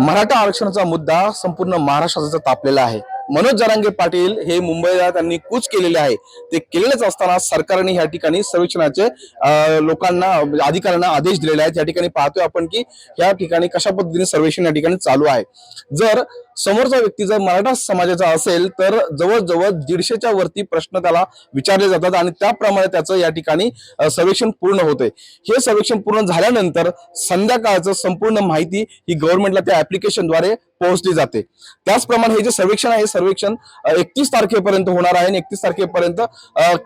मराठा आरक्षणाचा मुद्दा संपूर्ण महाराष्ट्राचा तापलेला आहे. मनोज जरांगे पाटील हे मुंबईला त्यांनी कूच केलेले आहे. ते केलेलेच असताना सरकारने या ठिकाणी सर्वेक्षणाचे लोकांना अधिकाऱ्यांना आदेश दिलेले आहेत. या ठिकाणी पाहतोय आपण की या ठिकाणी कशा पद्धतीने सर्वेक्षण या ठिकाणी चालू आहे. जर समोरचा व्यक्ती जर मराठा समाजाचा असेल तर जवळजवळ दीडशेच्या वरती प्रश्न त्याला विचारले जातात आणि त्याप्रमाणे त्याचं या ठिकाणी सर्वेक्षण पूर्ण होते हे सर्वेक्षण पूर्ण झाल्यानंतर संध्याकाळचं संपूर्ण माहिती ही गव्हर्नमेंटला त्या ऍप्लिकेशनद्वारे पोहोचली जाते. त्याचप्रमाणे हे जे सर्वेक्षण आहे सर्वेक्षण एकतीस तारखेपर्यंत होणार आहे आणि एकतीस तारखेपर्यंत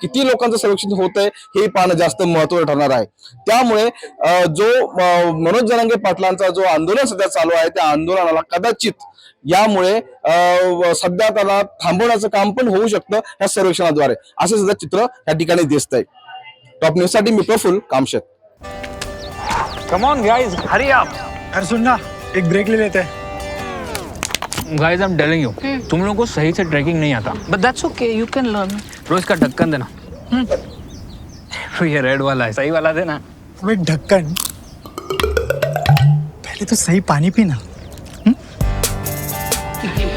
किती लोकांचं सर्वेक्षण होत आहे हे पाहणं जास्त महत्वाचं ठरणार आहे. त्यामुळे जो मनोज जनांगे पाटलांचा जो आंदोलन सध्या चालू आहे त्या आंदोलनाला कदाचित यामुळे अं, सध्या त्याला थांबवण्याचं काम पण होऊ शकतं या सर्वेक्षणाद्वारे. असं सुद्धा चित्र या ठिकाणी दिसत आहे टॉप न्यूजसाठी मी Praful Kamshet. Come on guys hurry up अरे सुन ना एक ब्रेक ले लेते. हैं guys I am telling you तुम लोगों को सही से ट्रैकिंग नहीं आता. But that's okay, you can learn. रोज का ढक्कन देना. तो ये रेड वाला है. सही वाला देना. ढक्कन? पहले तो सही पानी पीना.